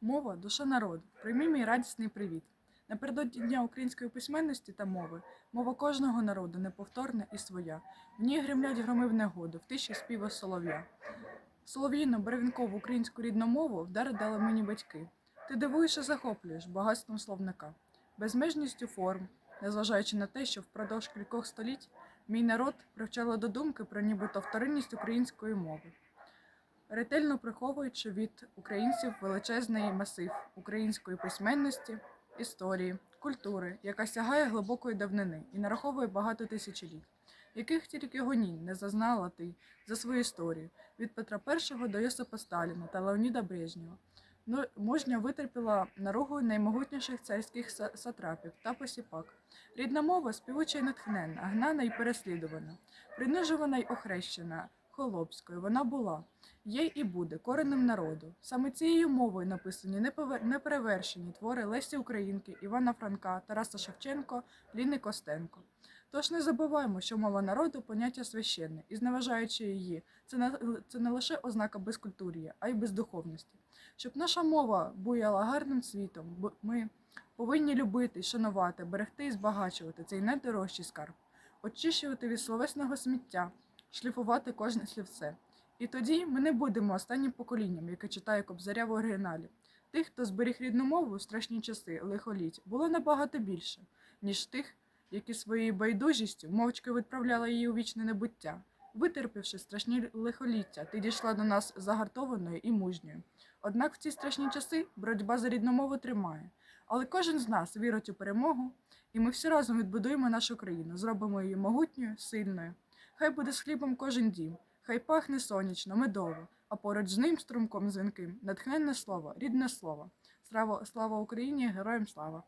Мова душа народу. Прийми мій радісний привіт. Напередодні Дня української письменності та мови мова кожного народу неповторна і своя. В ній гремлять громи в негоду, в тиші співа солов'я. Солов'їну берегинкову українську рідну мову вдар дали мені батьки. Ти дивуєш і захоплюєш багатством словника, безмежністю форм, незважаючи на те, що впродовж кількох століть мій народ привчало до думки про нібито вторинність української мови ретельно приховуючи від українців величезний масив української письменності, історії, культури, яка сягає глибокої давнини і нараховує багато тисячоліть, яких тільки гонінь не зазнала ти за свою історію від Петра І до Йосипа Сталіна та Леоніда Брежнєва. Ну, мужня витерпіла наругу наймогутніших царських сатрапів та посіпак. Рідна мова співуча й натхненна, гнана й переслідувана, принижувана й охрещена, холопською вона була є і буде коренем народу. Саме цією мовою написані неперевершені твори Лесі Українки, Івана Франка, Тараса Шевченко, Ліни Костенко. Тож не забуваємо, що мова народу поняття священне, і зневажаючи її, це не, це не лише ознака безкультур'я, а й бездуховності. Щоб наша мова буяла гарним світом, ми повинні любити, шанувати, берегти і збагачувати цей найдорожчий скарб, очищувати від словесного сміття, шліфувати кожне слівце. І тоді ми не будемо останнім поколінням, яке читає Кобзаря в оригіналі. Тих, хто зберіг рідну мову в страшні часи лихоліть, було набагато більше, ніж тих, які своєю байдужістю мовчки відправляли її у вічне небуття. Витерпівши страшні лихоліття, ти дійшла до нас загартованою і мужньою. Однак в ці страшні часи боротьба за рідну мову тримає. Але кожен з нас вірить у перемогу, і ми всі разом відбудуємо нашу країну, зробимо її могутньою, сильною. Хай буде з хлібом кожен дім, хай пахне сонячно, медово, а поруч з ним струмком дзвінким, натхненне слово, рідне слово. Слава, слава Україні, героям слава!